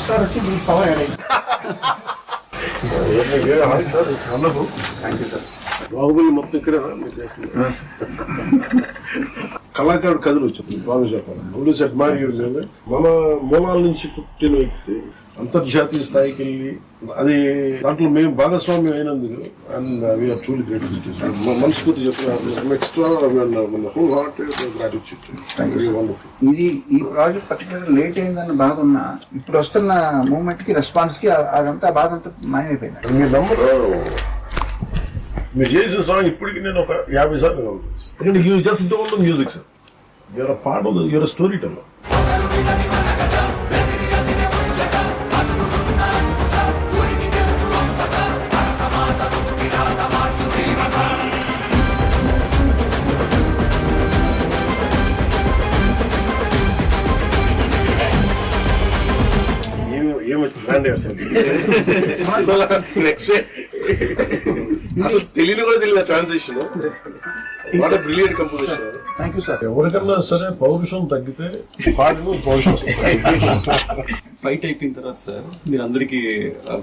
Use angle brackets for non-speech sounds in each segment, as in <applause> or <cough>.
Sir వచ్చి మీకు power add అయింది థ్యాంక్ యూ సార్ బాహుబలి మొత్తం ఇక్కడే మీరు చేస్తుంది కళాకారుడు కథలు వచ్చింది బాగా చెప్పాలి అడ్మైర్ యూర్ మన మూలాల నుంచి పుట్టిన వ్యక్తి అంతర్జాతీయ స్థాయికి వెళ్ళి అది దాంట్లో మేము భాగస్వామ్యం అయినందుకు అండ్ వీఆర్ ట్రూలీ గ్రేట్ మనస్ఫూర్తి చెప్పిన ఎక్స్ట్రా మన హోల్ హార్ట్ గ్రాటిట్యూడ్ వండర్ఫుల్ ఇది ఈ ప్రాజెక్ట్ పర్టికులర్ లేట్ అయిందన్న బాధ ఉన్నా ఇప్పుడు వస్తున్న మూమెంట్కి రెస్పాన్స్కి అదంతా బాధ అంతా మాయమైపోయింది. మీ నంబర్ మీరు చేసిన సాంగ్ ఇప్పటికి నేను ఒక యాభై సార్లు విన్నాను. ఎందుకంటే you just don't music sir your part of your story teller రండి అసలు నెక్స్ట్ అసలు తెలియని కూడా తెలియదు transaction what brilliant composition thank you sir ఎవరికన్నా సరే పౌరుషం తగ్గితే పాటలు పౌరుషం ఫైట్ అయిపోయిన తర్వాత సార్ మీరు అందరికి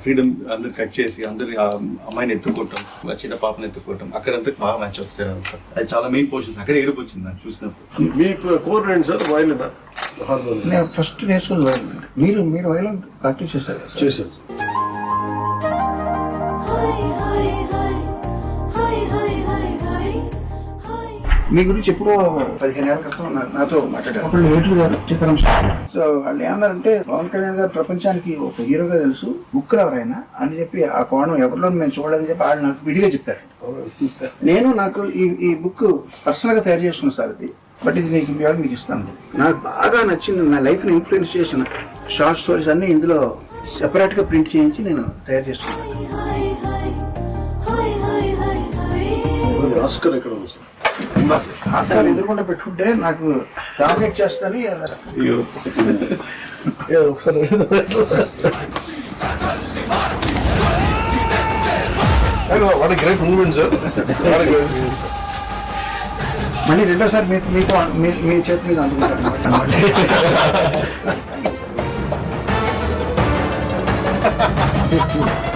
ఫ్రీడమ్ అందరు కట్ చేసి అందరి ఆ అమ్మాయిని ఎత్తుకోవటం చిన్న పాపని ఎత్తుకోవటం అక్కడంతా బాగా మ్యాచ్ వస్తారు అంతా అది చాలా మెయిన్ పోర్షన్స్ అక్కడ ఏడుపు వచ్చింది నాకు చూసినప్పుడు. మీ కోర్ ఏంటి సార్ హార్మోనియం నేను ఫస్ట్ నేర్చుకుని వైలన్ మీరు మీరు వైలన్ ప్రాక్టీస్ చేస్తారు. Hi. మీ గురించి ఎప్పుడో పదిహేను ఏళ్ళ క్రితం నా- నాతో మాట్లాడారు. గారు చిత్రం సో వాళ్ళు ఏమన్నారంటే పవన్ కళ్యాణ్ గారు ప్రపంచానికి ఒక హీరోగా తెలుసు బుక్ ఎవరైనా? అని చెప్పి ఆ కోణం ఎవరిలో మేము చూడలేదని చెప్పి వాళ్ళు నాకు విడిగా చెప్పారు. నేను నాకు ఈ ఈ బుక్ పర్సనల్గా తయారు చేసుకున్న సార్ ఇది బట్ ఇది మీకు ఇవాళ మీకు ఇస్తాను నాకు బాగా నచ్చింది నా లైఫ్ని ఇన్ఫ్లుయెన్స్ చేసిన షార్ట్ స్టోరీస్ అన్ని ఇందులో సెపరేట్గా ప్రింట్ చేయించి నేను తయారు చేసుకున్నాను. ఆస్కర్ ఎక్కడ ఎదురుకుండా పెట్టుకుంటే నాకు డామినేట్ చేస్తాను వాట్ గ్రేట్ మూమెంట్ సార్ మళ్ళీ రెండోసారి మీకు మీతో మీ- చేతి మీద అందుకుంటాను అన్నమాట. <laughs>